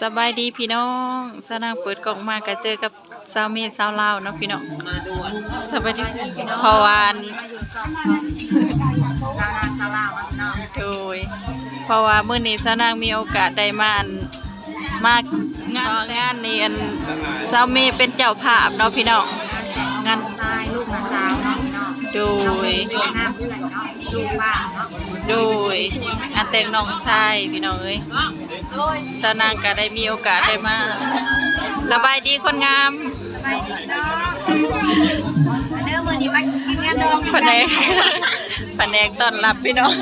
สบายดีพี่น้องสาวนางเปิดกล่องมาก็เจอกับสาวเมธสาวลาวเนาะพี่น้องสบายดีเพอวาอันสาวนาสาวลาวเนาะโดยเพราะว่ามื้อนี้สาวนางมีโอกาสได้มาอันมางานงานนี้อันสาวเมธเป็นเจ้าภาพเนาะพี่น้องงานชายลูกมาสาวเนาะเนาะ โดน้องยเป็นตัวหน้าเพื่อนเนาะลูกป้าเนาะโดยงานแต่งน้องชายพี่น้องเอ้ยสาวนางก็ได้มีโอกาสได้มาสบายดีคนงามสบายดีเนาะอันเด้อมื้อนี้มากินงานดองแผนกแผนกต้อนรับพี่น้อง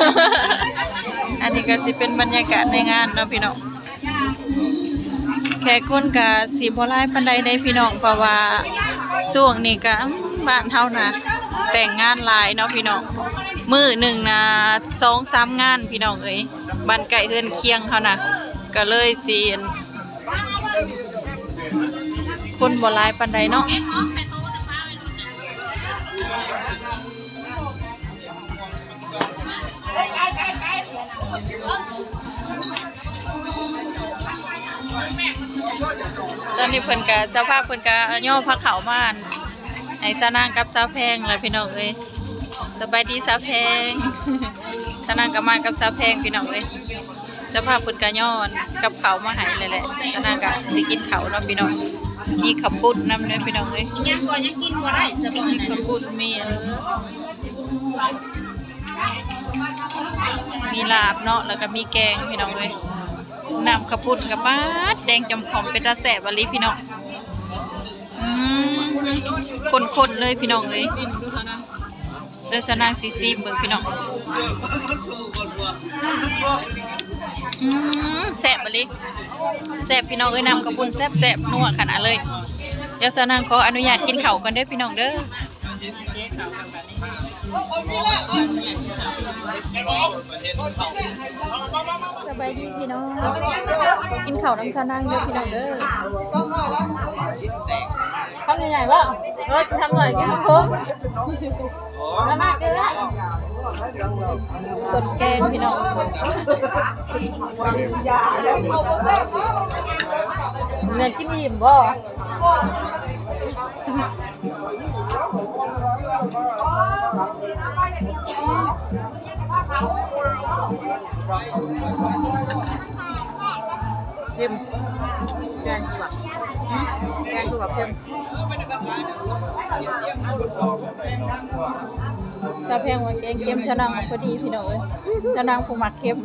อันนี้ก็สิเป็นบรรยากาศในงานเนาะพี่น้องแขกคนก็สิบ่หลายปานใดได้พี่น้องเพราะว่าช่วงนี้ก็บ้านเฮานะ แต่งงานหลายเนาะพี่น้องมือหนึ่งนะ2-3งานพี่น้องเอ้ยบ้นใกล้เฮือนเคียงเฮานะก็เลยสิอั่นคนบ่ลายปานใดเนาะตอนนี้เพิ่นกะเจ้าภาพเพิ่นกะย่อพักเขามาน ให้สานางกับสาวแพงเลยพี่น้องเอ้ยสบายดีสาวแพงสานางกับมากับสาวแพงพี่น้องเอ้ยจ้าภาพเพิ่นกะยอนกับเขามาให้เลยแหละสานางกะสิกินเขาเนาะพี่น้องมีขับปุ้นน้ำด้วยพี่น้องเอ้ยยังก่อนยังกินบ่ได้สบายขับปุ้นมีเออมีลาบเนาะแล้วก็มีแกงพี่น้องเอ้ยน้ำข้าวปุ้นกับปาแดงจำขอมเป็นตาแสบวะลิพี่น้องอืม คนๆเลยพี่น้องเอ้ยเดินสนางซีซีเบิ่งพี่น้องอืมแสบวะลิแสบพี่น้องเอ้ยนำกระปุนแสบแสบนัวขนาดเลย เดี๋ยวสนางขออนุญาตกินเข่ากันเด้อพี่น้องเด้อ สบายดีพี่น้อง กินข้าวน้ำชานางเด้อพี่น้องเด้อทำใหญ่ๆป่ะเออทำหน่อยกินน้ำพุแล้วมากเลยละสดแกงพี่น้องเงินกินอิ่มบ่ เค็มแกงคือแบบแกงคือแบบเค็มชาแพงว่าแกงเค็มชะนังพอดีพี่น้องเอ้ยชะนังผู้มักเค็ม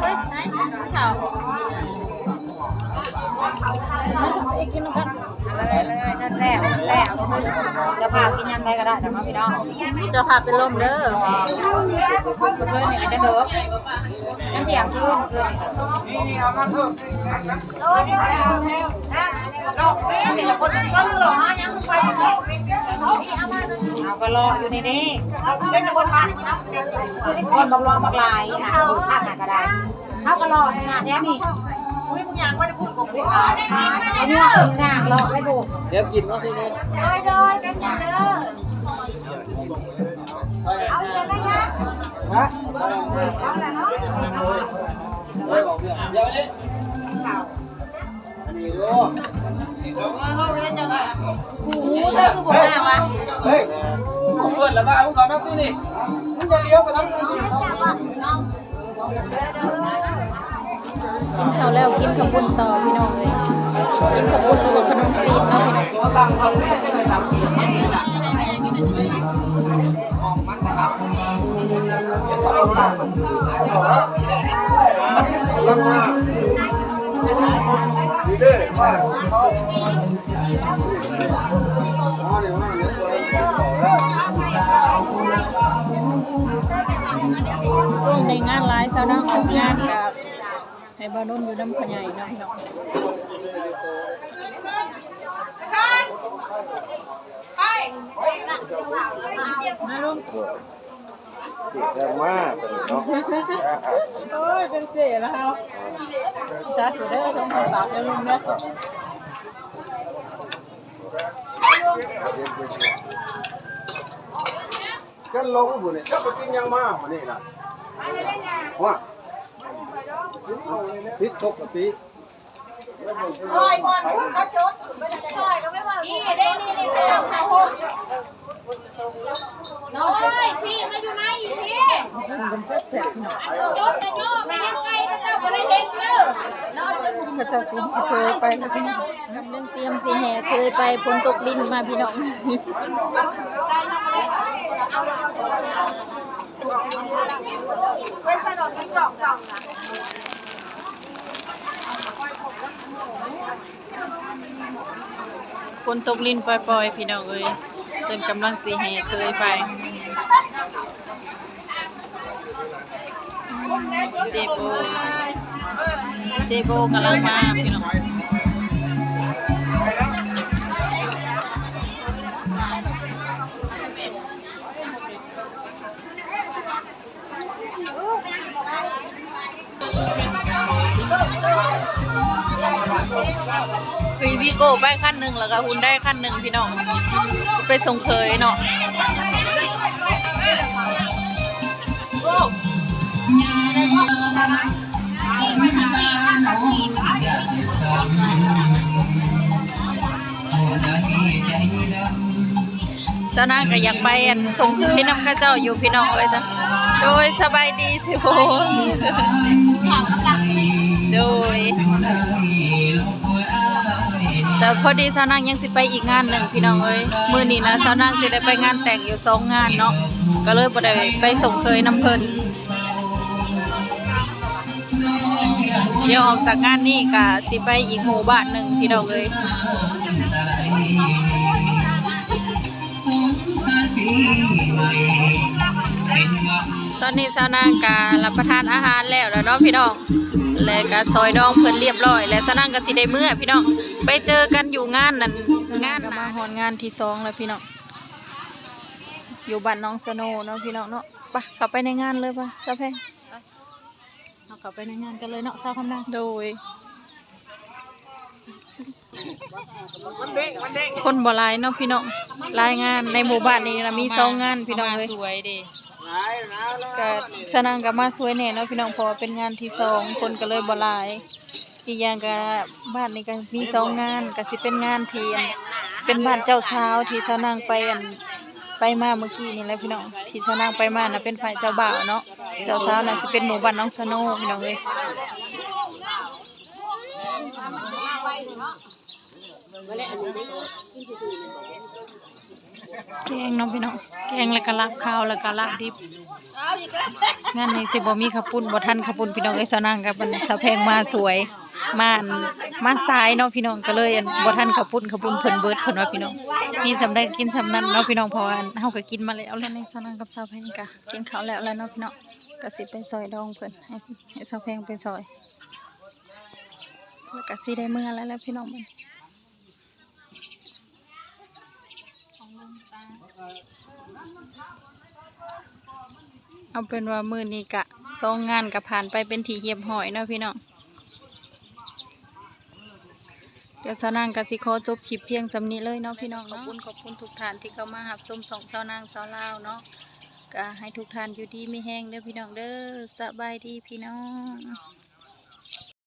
เฮ้ยไหนข่าว ไม่ทำกินกันเลยเลยแซ่บแซ่บแซ่บจะพากินยำไดก็ได้เนาะพี่น้องจะพาเป็นลมเด้อเมื่อคืนนี่ก็จะเด้อยังเที่ยงคืนคืนเอาก็รออยู่ในนี้เป็นคนบักรอบักลายนะข้างหน้าก็ได้เขาก็รอในหน้าแท้นี่ ไอ้เนี่ยหน้ารอไม่บุกเดี๋ยวกินว่าพี่นี่เอาเลยนะฮะเลยบอกเพื่อนเดี๋ยวนี้อันนี้ดูหูเธอคือบอกหน้าวะเฮ้ยผมเปิดแล้วบ้าพวกเรานักสินี่มึงจะเลี้ยวไปทางอื่น กินข้าวแล้วกินข้าวปุ้นต่อพี่น้องเลยกินข้าวปุ้นหรือว่าขนมจีนเนาะพี่น้องตัวงาไม่ในองมันนะครับลังมาดีเด้อว่าเขาอ๋อเดี๋ยวว่าเดี๋ยวตัวเองต่อแล้วช่วงในานร้ายสาวนั่งงานกับ ให้บ้านนุ่นอยู่น้ำพะใหญ่เนาะพี่น้องมาลุงแรงมากเนาะโอ้ยเป็นเสียแล้วครับจัดอยู่เด้อต้องไปฝากให้ลุงเนาะก็ลงบุนี่จะไปกินยังมาบุนี่นะว่า พิษปกติลอยบอลเขาจุดลอยก็ไม่ว่านี่ได้นี่นี่ไปเอาขาหกน้อยพี่มาอยู่ไหนอยู่พี่จุดจะโยกไม่ได้ไกลก็เจ้าบ่ได้เห็นเด้อนอนพระเจ้าสิเคยไปแล้วพี่น้องกำลังเตรียมสิแห่เคยไปฝนตกลิ้นมาพี่น้องไปถนนมันสองสองนะ ฝนตกลินปล่อยๆ พี่น้องเอ้ยเตินกำลังสีแห่เคยไปเจโบเจโบกำลังมาพี่น้อง ฟีพี่โก้ไปขั้นหนึ่งแล้วก็หุ่นได้ขั้นหนึ่งพี่น้องไปส่งเคยเนาะเจ้านางก็อยากไปอันส่งเคยนำข้าเจ้าอยู่พี่น้องเลยจ้ะโดยสบายดีทุกคนโดย แต่พอดีสาวนางยังสิไปอีกงานหนึ่งพี่น้องเอ้ยมือนี้นะสาวนางสิได้ไปงานแต่งอยู่สองงานเนาะก็เลยบ่ได้ไปส่งเคยน้ำเพิ่นเดี๋ยวออกจากงานนี้ก็สิไปอีกหมู่บ้านหนึ่งพี่น้องเอ้ยตอนนี้สาวนางก็รับประทานอาหารแล้วแล้วเนาะพี่น้อง และก็ซอยดองเพิ่นเรียบร้อย และสนั่งก็สิได้เมื่อพี่น้องไปเจอกันอยู่งานนั่นงานมาฮอนงานที่สองแล้วพี่น้องอยู่บ้านน้องสโนเนาะพี่น้องเนาะไปเข้าไปในงานเลยป่ะซาแพงเอาเข้าไปในงานกันเลยเนาะซาคำนังโดยคนบ่หลายเนาะพี่น้องรายงานในหมู่บ้านนี้นะมีสองงานพี่น้องเลยสวยดิ ก็สนางกับมาสวยแน่เนาะพี่น้องเพอเป็นงานที่สองคนก็เลยบ่หลาย อีกอย่างก็บ้านนี้ก็มีสองงานก็สิเป็นงานเที่อันเป็นบ้านเจ้าสาที่สนางไปอันไปมาเมื่อกี้นี่แหละพี่น้องที่สนางไปมาน่ะเป็นฝ่ายเจ้าบ่าวเนาะเจ้าสาวน่ะสิเป็นหมู่บ้านน้องสโนพี่น้องเอ้ยแกงเนาะพี่น้องแกงแล้วก็ลาบข้าวแล้วก็ลาบดิบงานนี้สิบ่มีขาวปุ้นบ่ทันขาวปุ้นพี่น้องเอ้สนางกับมันสาแพงมาสวยมาอันมาสายเนาะพี่น้องก็เลยอันบ่ทันขาวปุ้นขาวปุ้นเพิ่นเบิดเพิ่นว่าพี่น้องมีสำได้กินสำนั้นเนาะพี่น้องเพราะว่าเฮาก็กินมาแล้วแล้วในสนางกับสาแพงก็กินข้าวแล้วแล้วเนาะพี่น้องก็สิไปซอยดองเพิ่นให้ให้สาแพงไปซอยแล้วก็สิได้เมื้อแล้วแล้วพี่น้องมัน เอาเป็นว่ามือนี้กะสองงานก็ผ่านไปเป็นที่เยียบหอยเนาะพี่น้องเดี๋ยวสาวนางกสิขอจบคลิปเพียงสำนี้เลยเนาะพี่น้องขอบคุณขอบคุณทุกท่านที่เข้ามาหับชมสองสาวนางสาวลาวเนาะก็ให้ทุกท่านอยู่ดีไม่แห้งเด้อพี่น้องเด้อสบายดีพี่น้อง